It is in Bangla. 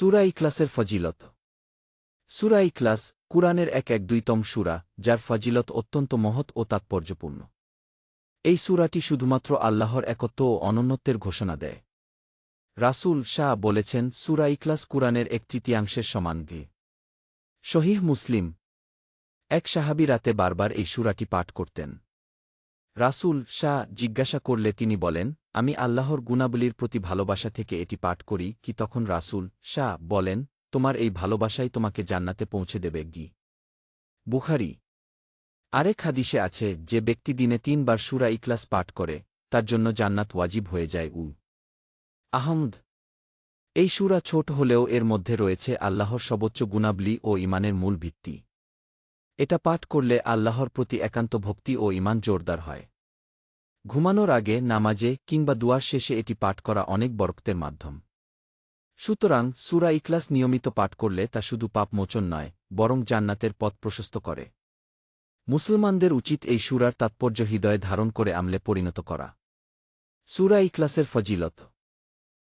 সুরা ইখলাসের ফজিলত। সুরা ইখলাস কুরআনের এক এক দুইতম সুরা, যার ফজিলত অত্যন্ত মহৎ ও তাৎপর্যপূর্ণ। এই সুরাটি শুধুমাত্র আল্লাহর একত্ব ও অনন্যত্বের ঘোষণা দেয়। রাসূল শাহ বলেছেন, সুরা ইখলাস কুরআনের এক তৃতীয়াংশের সমান গে শহীহ মুসলিম এক সাহাবি রাতে বারবার এই সুরাটি পাঠ করতেন। রাসূল শাহ জিজ্ঞাসা করলে তিনি বলেন, আমি আল্লাহর গুণাবলীর প্রতি ভালোবাসা থেকে এটি পাঠ করি কি তখন রাসূল শাহ বলেন, তোমার এই ভালোবাসাই তোমাকে জান্নাতে পৌঁছে দেবে গি। বুখারি। আরেক হাদিসে আছে, যে ব্যক্তি দিনে তিনবার সুরা ইকলাস পাঠ করে, তার জন্য জান্নাত ওয়াজিব হয়ে যায় উ। আহমদ। এই সুরা ছোট হলেও এর মধ্যে রয়েছে আল্লাহর সর্বোচ্চ গুণাবলী ও ইমানের মূল ভিত্তি। এটা পাঠ করলে আল্লাহর প্রতি একান্ত ভক্তি ও ইমান জোরদার হয়। ঘুমানোর আগে নামাজে কিংবা দুয়ার শেষে এটি পাঠ করা অনেক বরক্তের মাধ্যম। সুতরাং সুরা ইকলাস নিয়মিত পাঠ করলে তা শুধু পাপ মোচন নয়, বরং জান্নাতের পথ প্রশস্ত করে। মুসলমানদের উচিত এই সুরার তাৎপর্য হৃদয়ে ধারণ করে আমলে পরিণত করা। সুরা ইকলাসের ফজিলত।